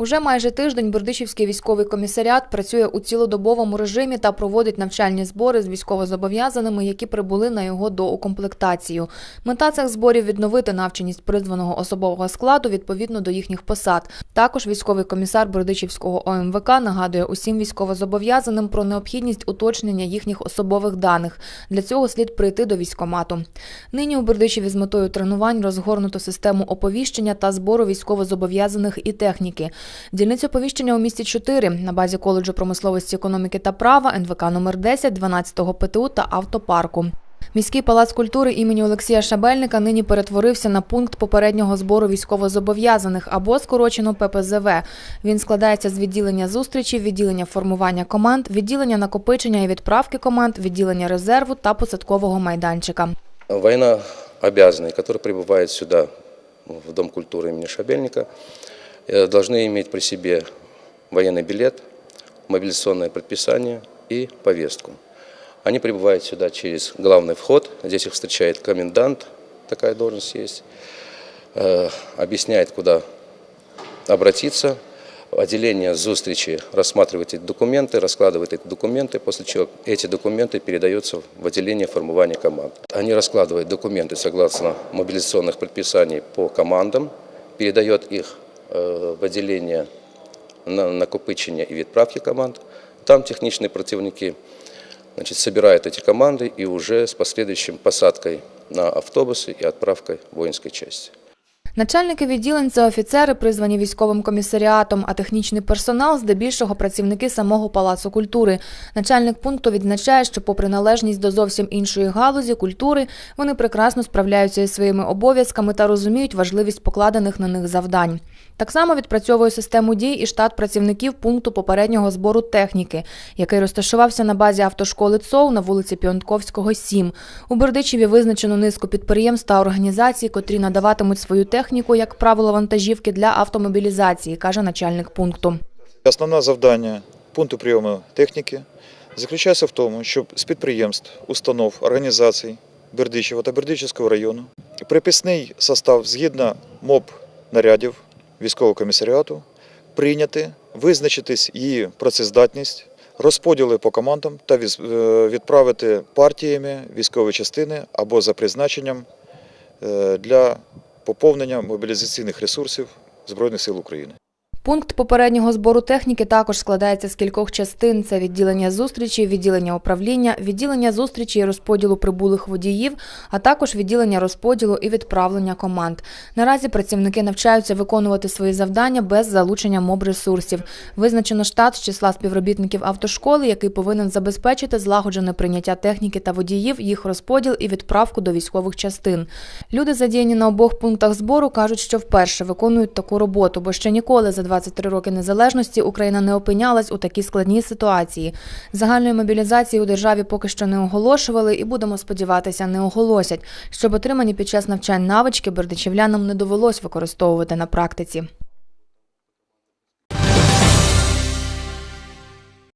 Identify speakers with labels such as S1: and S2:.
S1: Уже майже тиждень Бердичівський військовий комісаріат працює у цілодобовому режимі та проводить навчальні збори з військовозобов'язаними, які прибули на його доукомплектацію. Мета цих зборів відновити навченість призваного особового складу відповідно до їхніх посад. Також військовий комісар Бердичівського ОМВК нагадує усім військовозобов'язаним про необхідність уточнення їхніх особових даних. Для цього слід прийти до військомату. Нині у Бердичеві з метою тренувань розгорнуто систему оповіщення та збору військовозобов'язаних і техніки. Дільниця оповіщення у місті 4 на базі коледжу промисловості, економіки та права, НВК номер 10, 12-го ПТУ та автопарку. Міський палац культури імені Олексія Шабельника нині перетворився на пункт попереднього збору військовозобов'язаних або скорочено ППЗВ. Він складається з відділення зустрічі, відділення формування команд, відділення накопичення і відправки команд, відділення резерву та посадкового майданчика.
S2: Война обязанные, которые прибывают сюда, в Дом культуры имени Шабельника, э, должны иметь при себе военный билет, мобилизационное предписание и повестку. Они прибывают сюда через главный вход, здесь их встречает комендант, такая должность есть, э, объясняет, куда обратиться. Отделение зустрічи рассматривает эти документы, раскладывает эти документы, после чего эти документы передаются в отделение формирования команд. Они раскладывают документы согласно мобилизационных предписаний по командам, передает их э, в отделение на накопичення и відправки команд. Там техничные противники значит, собирают эти команды и уже с последующим посадкой на автобусы и отправкой воинской части.
S1: Начальники відділень це офіцери, призвані військовим комісаріатом, а технічний персонал здебільшого працівники самого палацу культури. Начальник пункту відзначає, що, попри належність до зовсім іншої галузі культури, вони прекрасно справляються із своїми обов'язками та розуміють важливість покладених на них завдань. Так само відпрацьовує систему дій і штат працівників пункту попереднього збору техніки, який розташувався на базі автошколи ЦОУ на вулиці Піонтковського, 7. У Бердичеві визначено низку підприємств та організацій, котрі надаватимуть свою техніку, як правило, вантажівки для автомобілізації, каже начальник пункту.
S3: Основне завдання пункту прийому техніки заключається в тому, щоб з підприємств, установ, організацій Бердичева та Бердичівського району приписний состав згідно МОП нарядів військового комісаріату прийняти, визначитись її працездатність, розподіли по командам та е, відправити партіями військової частини або за призначенням е, для поповнення мобілізаційних ресурсів Збройних сил України.
S1: Пункт попереднього збору техніки також складається з кількох частин: це відділення зустрічі, відділення управління, відділення зустрічі і розподілу прибулих водіїв, а також відділення розподілу і відправлення команд. Наразі працівники навчаються виконувати свої завдання без залучення моб-ресурсів. Визначено штат з числа співробітників автошколи, який повинен забезпечити злагоджене прийняття техніки та водіїв, їх розподіл і відправку до військових частин. Люди, задіяні на обох пунктах збору, кажуть, що вперше виконують таку роботу, бо ще ніколи за 23 роки незалежності Україна не опинялась у такій складній ситуації. Загальної мобілізації у державі поки що не оголошували і будемо сподіватися, не оголосять, щоб отримані під час навчань навички бердичівлянам не довелось використовувати на практиці.